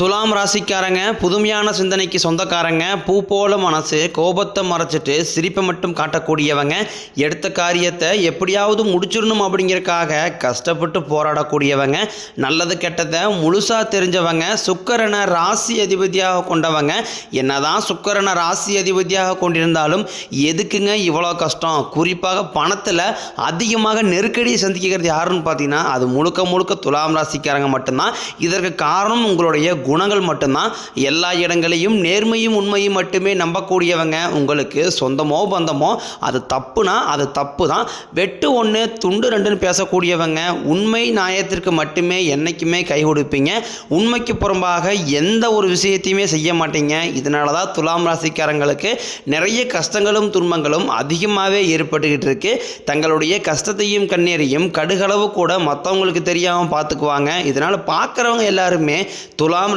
துலாம் ராசிக்காரங்க புதுமையான சிந்தனைக்கு சொந்தக்காரங்க பூ போல மனசு கோபத்தை மறைச்சிட்டு சிரிப்பை மட்டும் காட்டக்கூடியவங்க எடுத்த காரியத்தை எப்படியாவது முடிச்சிடணும் அப்படிங்கிறக்காக கஷ்டப்பட்டு போராடக்கூடியவங்க நல்லது கெட்டதை முழுசாக தெரிஞ்சவங்க சுக்கரனை ராசி அதிபதியாக கொண்டவங்க. என்னதான் சுக்கரனை ராசி அதிபதியாக கொண்டிருந்தாலும் எதுக்குங்க இவ்வளோ கஷ்டம்? குறிப்பாக பணத்தில் அதிகமாக நெருக்கடியை சந்திக்கிறது யாருன்னு பார்த்தீங்கன்னா அது முழுக்க முழுக்க துலாம் ராசிக்காரங்க மட்டும்தான். இதற்கு காரணம் உங்களுடைய குணங்கள் மட்டும்தான். எல்லா இடங்களையும் நேர்மையும் உண்மையும் மட்டுமே நம்பக்கூடியவங்க உங்களுக்கு சொந்தமோ பந்தமோ அது தப்புனா அது தப்பு தான் வெட்டு ஒன்று துண்டு ரெண்டுன்னு பேசக்கூடியவங்க உண்மை நியாயத்திற்கு மட்டுமே என்றைக்குமே கை கொடுப்பீங்க. உண்மைக்கு புறம்பாக எந்த ஒரு விஷயத்தையுமே செய்ய மாட்டீங்க. இதனால தான் துலாம் ராசிக்காரங்களுக்கு நிறைய கஷ்டங்களும் துன்பங்களும் அதிகமாகவே ஏற்பட்டுக்கிட்டு இருக்கு. தங்களுடைய கஷ்டத்தையும் கண்ணீரையும் கடுகளவு கூட மற்றவங்களுக்கு தெரியாமல் பார்த்துக்குவாங்க. இதனால் பார்க்குறவங்க எல்லாருமே துலாம்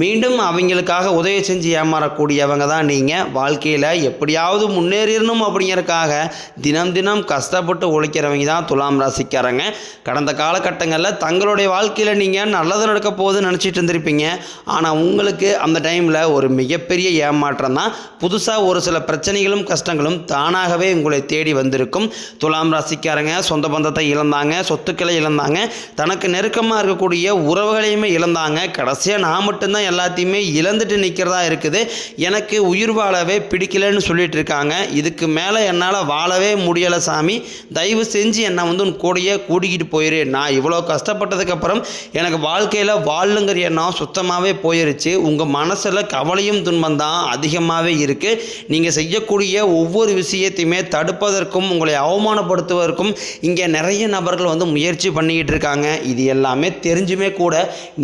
மீண்டும் அவங்களுக்காக உதவி செஞ்சு ஏமாறக்கூடியவங்க தான் நீங்கள் வாழ்க்கையில் எப்படியாவது முன்னேறிடணும் அப்படிங்கிறக்காக தினம் தினம் கஷ்டப்பட்டு உழைக்கிறவங்க தான் துலாம் ராசிக்காரங்க. கடந்த காலகட்டங்களில் தங்களுடைய வாழ்க்கையில் நீங்கள் நல்லது நடக்க போகுதுன்னு நினச்சிட்டு இருந்திருப்பீங்க. ஆனால் உங்களுக்கு அந்த டைமில் ஒரு மிகப்பெரிய ஏமாற்றம் தான். புதுசாக ஒரு சில பிரச்சனைகளும் கஷ்டங்களும் தானாகவே உங்களை தேடி வந்திருக்கும். துலாம் ராசிக்காரங்க சொந்த பந்தத்தை இழந்தாங்க சொத்துக்களை இழந்தாங்க தனக்கு நெருக்கமாக இருக்கக்கூடிய உறவுகளையுமே இழந்தாங்க. கடைசியாக நான் மட்டும்தான் எல்லாத்தையுமே இழந்துட்டு நிற்கிறதா இருக்குது. எனக்கு உயிர் வாழவே பிடிக்கலன்னு சொல்லிட்டு இருக்காங்க இதுக்கு மேலே என்னால் வாழவே முடியலை சாமி. தயவு செஞ்சு என்னை வந்து உன் கூடயே கூட்டிக்கிட்டு போயிரு. நான் இவ்வளோ கஷ்டப்பட்டதுக்கப்புறம் எனக்கு வாழ்க்கையில் வாழுங்கிற எண்ணம் சுத்தமாகவே போயிருச்சு. உங்கள் மனசில் கவலையும் துன்பம் தான் அதிகமாகவே இருக்குது நீங்கள் செய்யக்கூடிய ஒவ்வொரு விஷயத்தையுமே தடுப்பதற்கும் உங்களை அவமானப்படுத்துவதற்கும் இங்கே நிறைய நபர்கள் வந்து முயற்சி பண்ணிக்கிட்டு இருக்காங்க. இது எல்லாமே தெரிஞ்சுமே கூட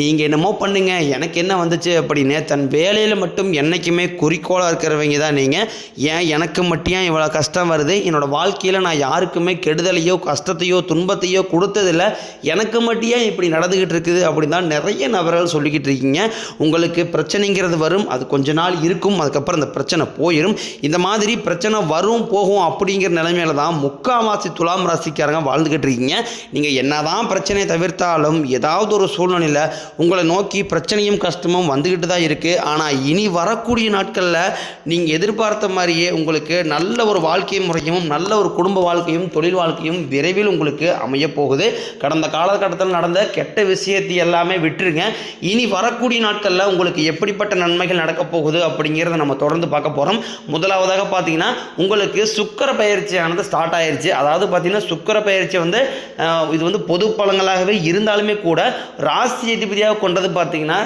நீங்கள் என்னமோ பண்ணுங்க. எனக்கு என்ன வந்துச்சு அப்படின்னு தன் வேலையில் மட்டும் என்றைக்குமே குறிக்கோளாக இருக்கிறவங்க தான் நீங்கள் ஏன் எனக்கு மட்டும் ஏன் இவ்வளோ கஷ்டம் வருது? என்னோடய வாழ்க்கையில் நான் யாருக்குமே கெடுதலையோ கஷ்டத்தையோ துன்பத்தையோ கொடுத்ததில்ல. எனக்கு மட்டும் ஏன் இப்படி நடந்துக்கிட்டு இருக்குது அப்படின்னு தான் நிறைய நபர்கள் சொல்லிக்கிட்டு இருக்கீங்க. உங்களுக்கு பிரச்சனைங்கிறது வரும் அது கொஞ்ச நாள் இருக்கும் அதுக்கப்புறம் அந்த பிரச்சனை போயிடும் இந்த மாதிரி பிரச்சனை வரும் போகும் அப்படிங்கிற நிலைமையில தான் முக்காவாசி துலாம் ராசிக்காரங்க வாழ்ந்துக்கிட்டு இருக்கீங்க. நீங்கள் என்னதான் பிரச்சனையை தவிர்த்தாலும் ஏதாவது ஒரு சூழ்நிலையில் உங்களை நோக்கி பிரச்சனையும் கஷ்டம் கஷ்டமும் வந்துக்கிட்டு தான் இருக்குது ஆனால் இனி வரக்கூடிய நாட்களில் நீங்கள் எதிர்பார்த்த மாதிரியே உங்களுக்கு நல்ல ஒரு வாழ்க்கை முறையும் நல்ல ஒரு குடும்ப வாழ்க்கையும் தொழில் வாழ்க்கையும் விரைவில் உங்களுக்கு அமையப் போகுது. கடந்த காலகட்டத்தில் நடந்த கெட்ட விஷயத்தை எல்லாமே விட்டுருங்க. இனி வரக்கூடிய நாட்களில் உங்களுக்கு எப்படிப்பட்ட நன்மைகள் நடக்கப் போகுது அப்படிங்கிறத நம்ம தொடர்ந்து பார்க்க போகிறோம் முதலாவதாக பார்த்தீங்கன்னா உங்களுக்கு சுக்கர பயிற்சியானது ஸ்டார்ட் ஆயிடுச்சு அதாவது பார்த்தீங்கன்னா சுக்கர பயிற்சி வந்து இது வந்து பொது பலங்களாகவே இருந்தாலுமே கூட ராசி அதிபதியாக கொண்டது பார்த்தீங்கன்னா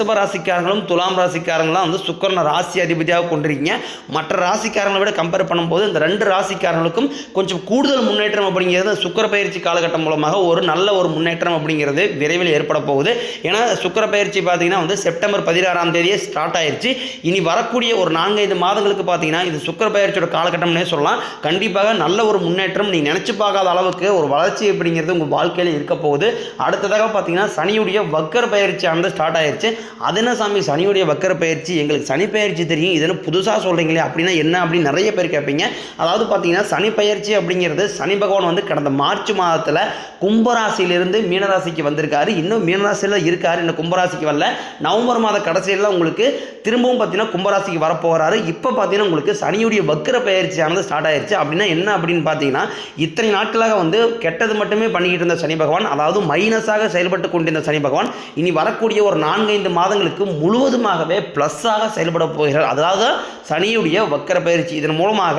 ரிஷப ராசிக்காரங்களும் துலாம் ராசிக்காரங்களும் வந்து சுக்கரனை ராசி அதிபதியாக கொண்டிருக்கீங்க. மற்ற ராசிக்காரங்களை விட கம்பேர் பண்ணும்போது இந்த ரெண்டு ராசிக்காரங்களுக்கும் கொஞ்சம் கூடுதல் முன்னேற்றம் அப்படிங்கிறது சுக்கர பயிற்சி காலகட்டம் மூலமாக ஒரு நல்ல ஒரு முன்னேற்றம் அப்படிங்கிறது விரைவில் ஏற்பட போகுது. ஏன்னா சுக்கர பயிற்சி பார்த்தீங்கன்னா வந்து செப்டம்பர் பதினாறாம் தேதியே ஸ்டார்ட் ஆயிடுச்சு இனி வரக்கூடிய ஒரு நான்கைந்து மாதங்களுக்கு பார்த்தீங்கன்னா இது சுக்கர பயிற்சியோட காலகட்டம்னே சொல்லலாம். கண்டிப்பாக நல்ல ஒரு முன்னேற்றம் நீ நினச்சி பார்க்காத அளவுக்கு ஒரு வளர்ச்சி அப்படிங்கிறது உங்கள் வாழ்க்கையில் இருக்க போகுது. அடுத்ததாக பார்த்தீங்கன்னா சனியுடைய வக்கர் பயிற்சியானது ஸ்டார்ட் ஆயிடுச்சு அதென்ன சாமி? சனியுடைய வக்கர பயிற்சி எங்களுக்கு சனி பயிற்சி தெரியும். இது புதுசாக சொல்கிறீங்களே அப்படின்னா என்ன அப்படின்னு நிறைய பேர் கேட்பீங்க. அதாவது பார்த்தீங்கன்னா சனி பயிற்சி அப்படிங்கிறது சனி பகவான் வந்து கடந்த மார்ச் மாதத்தில் கும்பராசியிலிருந்து மீனராசிக்கு வந்திருக்காரு. இன்னும் மீனராசியில் இருக்கார். இன்னும் கும்பராசிக்கு வரல. நவம்பர் மாத கடைசியில் உங்களுக்கு திரும்பவும் பார்த்தீங்கன்னா கும்பராசிக்கு வரப்போகிறாரு இப்போ பார்த்தீங்கன்னா உங்களுக்கு சனியுடைய வக்கர பயிற்சியானது ஸ்டார்ட் ஆயிருச்சு. அப்படின்னா என்ன அப்படின்னு பார்த்தீங்கன்னா இத்தனை நாட்களாக வந்து கெட்டது மட்டுமே பண்ணிக்கிட்டு இருந்த சனி பகவான் அதாவது மைனஸாக செயல்பட்டு கொண்டிருந்த சனி பகவான் இனி வரக்கூடிய ஒரு நான்கைந்து மாதங்களுக்கு முழுவதுமாகவே ப்ளஸ்ஸாக செயல்பட போகிறார். அதாவது சனியுடைய வக்கர பயிற்சி இதன் மூலமாக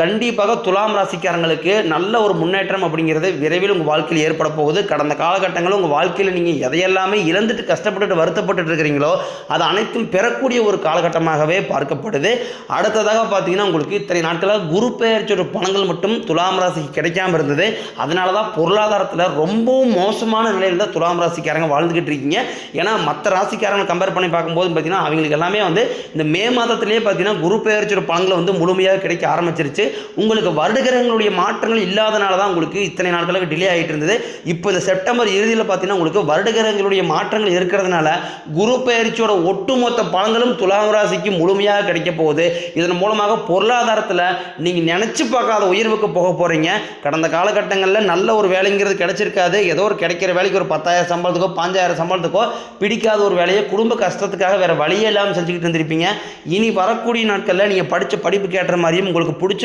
கண்டிப்பாக துலாம் ராசிக்காரங்களுக்கு நல்ல ஒரு முன்னேற்றம் அப்படிங்கிறது விரைவில் உங்கள் வாழ்க்கையில் ஏற்பட போகுது. கடந்த காலகட்டங்களில் உங்கள் வாழ்க்கையில் நீங்கள் எதையெல்லாமே இழந்துட்டு கஷ்டப்பட்டுட்டு வருத்தப்பட்டு இருக்கிறீங்களோ அது அனைத்தும் பெறக்கூடிய ஒரு காலகட்டமாகவே பார்க்கப்படுது. அடுத்ததாக பார்த்தீங்கன்னா உங்களுக்கு இத்தனை நாட்களாக குரு பெயர்ச்சியோட பணங்கள் மட்டும் துலாம் ராசிக்கு கிடைக்காம இருந்தது. அதனால தான் பொருளாதாரத்தில் ரொம்பவும் மோசமான நிலையில் தான் துலாம் ராசிக்காரங்க வாழ்ந்துக்கிட்டு இருக்கீங்க. ஏன்னா மற்ற ராசிக்காரங்களை கம்பேர் பண்ணி பார்க்கும்போது பார்த்தீங்கன்னா அவங்களுக்கு எல்லாமே வந்து இந்த மே மாதத்திலேயே பார்த்தீங்கன்னா குரு பெயர்ச்சியோட பணங்களை வந்து முழுமையாக கிடைக்க ஆரம்பிச்சிருச்சு. உங்களுக்கு வருடகிரகங்களுடைய மாற்றங்கள் இல்லாதனால தான் உங்களுக்கு இத்தனை நாட்களுக்கு டிலே ஆகிட்டு இருந்தது இப்போ இந்த செப்டம்பர் இறுதியில் பார்த்தீங்கன்னா உங்களுக்கு வருடகிரகங்களுடைய மாற்றங்கள் இருக்கிறதுனால குரு பயிற்சியோட ஒட்டுமொத்த பலன்களும் துலாம் ராசிக்கு முழுமையாக கிடைக்க போகுது. இதன் மூலமாக பொருளாதாரத்தில் நீங்கள் நினச்சி பார்க்காத உயர்வுக்கு போக போகிறீங்க கடந்த காலகட்டங்களில் நல்ல ஒரு வேலைங்கிறது கிடைச்சிருக்காது. ஏதோ ஒரு கிடைக்கிற வேலைக்கு ஒரு பத்தாயிரம் சம்பளத்துக்கோ பாஞ்சாயிரம் சம்பளத்துக்கோ பிடிக்காத ஒரு வேலையை குடும்ப கஷ்டத்துக்காக வேறு வழியே இல்லாமல் செஞ்சுக்கிட்டு இருந்திருப்பீங்க. இனி வரக்கூடிய நாட்களில் நீங்கள் படித்த படிப்புக்கு ஏற்ற மாதிரியும் உங்களுக்கு பிடிச்ச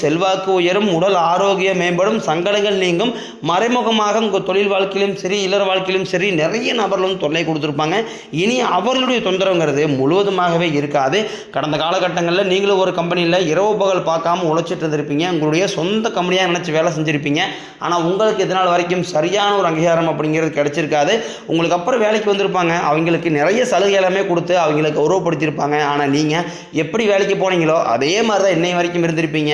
செல்வாக்கு உயரும் உடல் ஆரோக்கியம் மேம்படும் சங்கடங்கள் நீங்கும். மறைமுகமாக உங்கள் தொழில் வாழ்க்கையிலும் சரி இல்லற வாழ்க்கையிலும் சரி நிறைய நபர்கள் வந்து தொல்லை கொடுத்துருப்பாங்க. இனி அவர்களுடைய தொந்தரவுங்கிறது முழுவதுமாகவே இருக்காது. கடந்த காலகட்டங்களில் நீங்களும் ஒரு கம்பெனியில் இரவு பகல் பார்க்காம உழைச்சிட்டு இருந்திருப்பீங்க. உங்களுடைய சொந்த கம்பெனியாக நினச்சி வேலை செஞ்சுருப்பீங்க. ஆனால் உங்களுக்கு இதனால் வரைக்கும் சரியான ஒரு அங்கீகாரம் அப்படிங்கிறது கிடைச்சிருக்காது. உங்களுக்கு அப்புறம் வேலைக்கு வந்திருப்பாங்க. அவங்களுக்கு நிறைய சலுகை எல்லாமே கொடுத்து அவங்களுக்கு உருவப்படுத்தியிருப்பாங்க ஆனால் நீங்கள் எப்படி வேலைக்கு போனீங்களோ அதே மாதிரி தான் இன்னை வரைக்கும் இருந்திருப்பீங்க.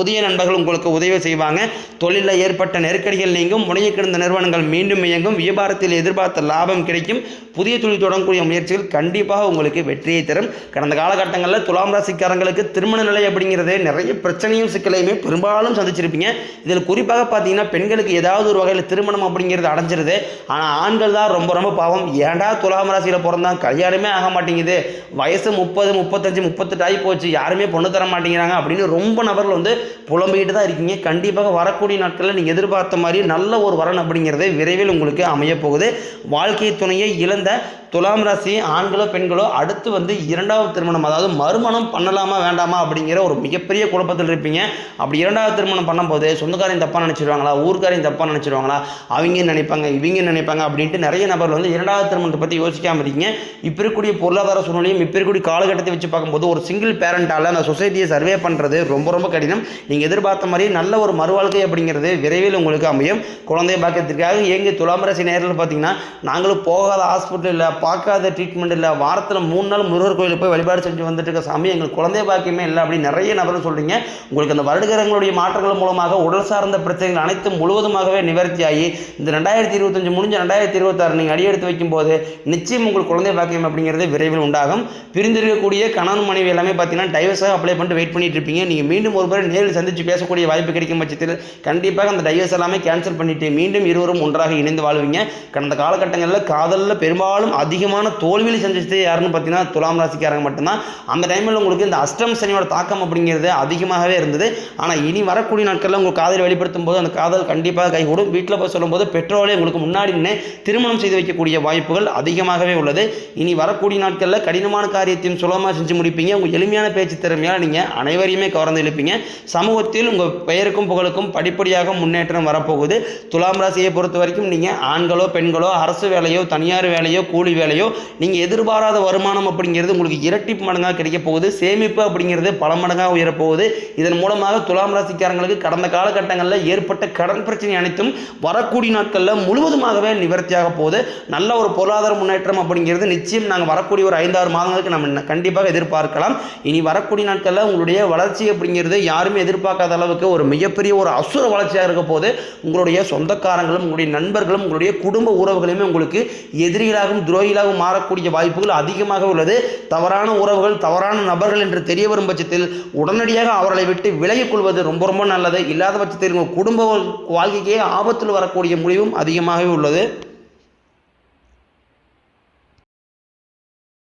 புதிய நண்பர்கள் உங்களுக்கு உதவி செய்வாங்க. தொழிலில் ஏற்பட்ட நெருக்கடிகள் நீங்கும். முடங்கி கிடந்த நிறுவனங்கள் மீண்டும் இயங்கும். வியாபாரத்தில் எதிர்பார்த்த லாபம் கிடைக்கும். புதிய தொழில் தொடங்கக்கூடிய முயற்சிகள் கண்டிப்பாக உங்களுக்கு வெற்றியை தரும். கடந்த காலகட்டங்களில் துலாம் ராசிக்காரங்களுக்கு திருமண நிலை அப்படிங்கிறது நிறைய பிரச்சனையும் சிக்கலையுமே பெரும்பாலும் சந்திச்சிருப்பீங்க. இதில் குறிப்பாக பார்த்தீங்கன்னா பெண்களுக்கு ஏதாவது ஒரு வகையில் திருமணம் அப்படிங்கிறது அடைஞ்சிருது. ஆனால் ஆண்கள் தான் ரொம்ப ரொம்ப பாவம். ஏன்டா துலாம் ராசியில் பிறந்தான் கல்யாணமே ஆக மாட்டேங்குது. வயசு முப்பது முப்பத்தஞ்சு முப்பத்தெட்டு ஆகி போச்சு. யாருமே பொண்ணு தர மாட்டேங்கிறாங்க அப்படின்னு ரொம்ப நபர்கள் வந்து புலம்பிக்கிட்டு தான் இருக்கீங்க. கண்டிப்பாக வரக்கூடிய நாட்களில் நீங்கள் எதிர்பார்த்த மாதிரி நல்ல ஒரு வரன் அப்படிங்கிறது விரைவில் உங்களுக்கு அமையப்போகுது வாழ்க்கை துணையை இழந்த துலாம் ராசி ஆண்களோ பெண்களோ அடுத்து வந்து இரண்டாவது திருமணம் அதாவது மறுமணம் பண்ணலாமா வேண்டாமா அப்படிங்கிற ஒரு மிகப்பெரிய குழப்பத்தில் இருப்பீங்க. அப்படி இரண்டாவது திருமணம் பண்ணும்போது சொந்தக்காரையும் தப்பாக நினச்சிருவாங்களா ஊர்க்காரையும் தப்பாக நினச்சிருவாங்களா அவங்க நினைப்பாங்க இவங்க நினைப்பாங்க அப்படின்ட்டு நிறைய நபர்கள் வந்து இரண்டாவது திருமணத்தை பற்றி யோசிக்காமல் இருக்கீங்க. இப்போ இருக்கக்கூடிய பொருளாதார சூழ்நிலையும் இப்போ இருக்கக்கூடிய காலகட்டத்தை வச்சு பார்க்கும்போது ஒரு சிங்கிள் பேரண்டால் அந்த சொசைட்டியை சர்வே பண்ணுறது ரொம்ப ரொம்ப கடினம். நீங்கள் எதிர்பார்த்த மாதிரி நல்ல ஒரு மறுவாழ்க்கை அப்படிங்கிறது விரைவில் உங்களுக்கு அமையும். குழந்தை பாக்கியத்திற்காக எங்கள் துலாம் ராசி நேரில் பார்த்தீங்கன்னா நாங்களும் போகாத ஹாஸ்பிட்டலில் பார்க்காத ட்ரீட்மெண்ட் இல்லை. வாரத்தில் மூணு நாள் முருகர் கோயிலுக்கு போய் வழிபாடு செஞ்சு வந்துட்டு இருக்க சாமி எங்களுக்கு குழந்தை பாக்கியமே இல்லை அப்படின்னு நிறைய நபர்கள் சொல்கிறீங்க உங்களுக்கு அந்த வருடகிரகங்களுடைய மாற்றங்கள் மூலமாக உடல் சார்ந்த பிரச்சனைகள் அனைத்தும் முழுவதுமாகவே நிவர்த்தியாகி இந்த ரெண்டாயிரத்தி இருபத்தஞ்சு முடிஞ்ச ரெண்டாயிரத்தி இருபத்தாறு நீங்கள் அடியெடுத்து வைக்கும்போது நிச்சயம் உங்களுக்கு குழந்தை பாக்கியம் அப்படிங்கிறது விரைவில் உண்டாகும். பிரிந்திருக்கக்கூடிய கணவன் மனைவி எல்லாமே பார்த்தீங்கன்னா டைவர்ஸாக அப்ளை பண்ணிட்டு வெயிட் பண்ணிட்டு இருப்பீங்க. நீங்கள் மீண்டும் ஒரு முறை நேரில் சந்தித்து பேசக்கூடிய வாய்ப்பு கிடைக்கும் பட்சத்தில் கண்டிப்பாக அந்த டைவர்ஸ் எல்லாமே கேன்சல் பண்ணிட்டு மீண்டும் இருவரும் ஒன்றாக இணைந்து வாழ்வீங்க. கடந்த காலகட்டங்களில் காதலில் பெரும்பாலும் அது அதிகமான தோல்வியில் சந்திச்சது யாருன்னு பார்த்தீங்கன்னா துலாம் ராசிக்காரங்க மட்டும்தான். அந்த டைமில் உங்களுக்கு இந்த அஷ்டம் சனியோட தாக்கம் அப்படிங்கிறது அதிகமாகவே இருந்தது. ஆனால் இனி வரக்கூடிய நாட்களில் உங்கள் காதலை வெளிப்படுத்தும் போது அந்த காதல் கண்டிப்பாக கைகூடும். வீட்டில் போய் சொல்லும்போது பெற்றோரே உங்களுக்கு முன்னாடி நின்று திருமணம் செய்து வைக்கக்கூடிய வாய்ப்புகள் அதிகமாகவே உள்ளது. இனி வரக்கூடிய நாட்களில் கடினமான காரியத்தையும் சுலபமாக செஞ்சு முடிப்பீங்க. உங்கள் எளிமையான பேச்சு திறமையால் நீங்கள் அனைவரையுமே கவர்ந்து இழுப்பீங்க. சமூகத்தில் உங்கள் பெயருக்கும் புகழுக்கும் படிப்படியாக முன்னேற்றம் வரப்போகுது. துலாம் ராசியை பொறுத்த வரைக்கும் நீங்கள் ஆண்களோ பெண்களோ அரசு வேலையோ தனியார் வேலையோ கூலி வேலையோ நீங்கள் எதிர்பாராத வருமானம் அப்படிங்கிறது உங்களுக்கு இரட்டிப்பு மடங்காக கிடைக்க போகுது. சேமிப்பு அப்படிங்கிறது பல மடங்காக உயரப்போகுது. இதன் மூலமாக துலாம் ராசிக்காரங்களுக்கு கடந்த காலகட்டங்களில் ஏற்பட்ட கடன் பிரச்சனை அனைத்தும் வரக்கூடிய நாட்களில் முழுவதுமாகவே நிவர்த்தியாக போகுது. நல்ல ஒரு பொருளாதார முன்னேற்றம் அப்படிங்கிறது நிச்சயம் நாங்கள் வரக்கூடிய ஒரு ஐந்தாறு மாதங்களுக்கு நம்ம கண்டிப்பாக எதிர்பார்க்கலாம். இனி வரக்கூடிய நாட்களில் உங்களுடைய வளர்ச்சி அப்படிங்கிறது யாருமே எதிர்பார்க்காத அளவுக்கு ஒரு மிகப்பெரிய ஒரு அசுர வளர்ச்சியாக இருக்க போது உங்களுடைய சொந்தக்காரங்களும் உங்களுடைய நண்பர்களும் உங்களுடைய குடும்ப உறவுகளுமே உங்களுக்கு எதிரிகளாகவும் துரோகிகளாகவும் மாறக்கூடிய வாய்ப்புகள் அதிகமாக உள்ளது. தவறான உறவுகள் தவறான நபர்கள் என்று தெரிய வரும் பட்சத்தில் உடனடியாக அவர்களை விட்டு விலகிக் கொள்வது ரொம்ப ரொம்ப நல்லது. இல்லாத பட்சத்தில் உங்கள் குடும்ப வாழ்க்கைக்கே ஆபத்தில் வரக்கூடிய முடிவும் அதிகமாகவே உள்ளது.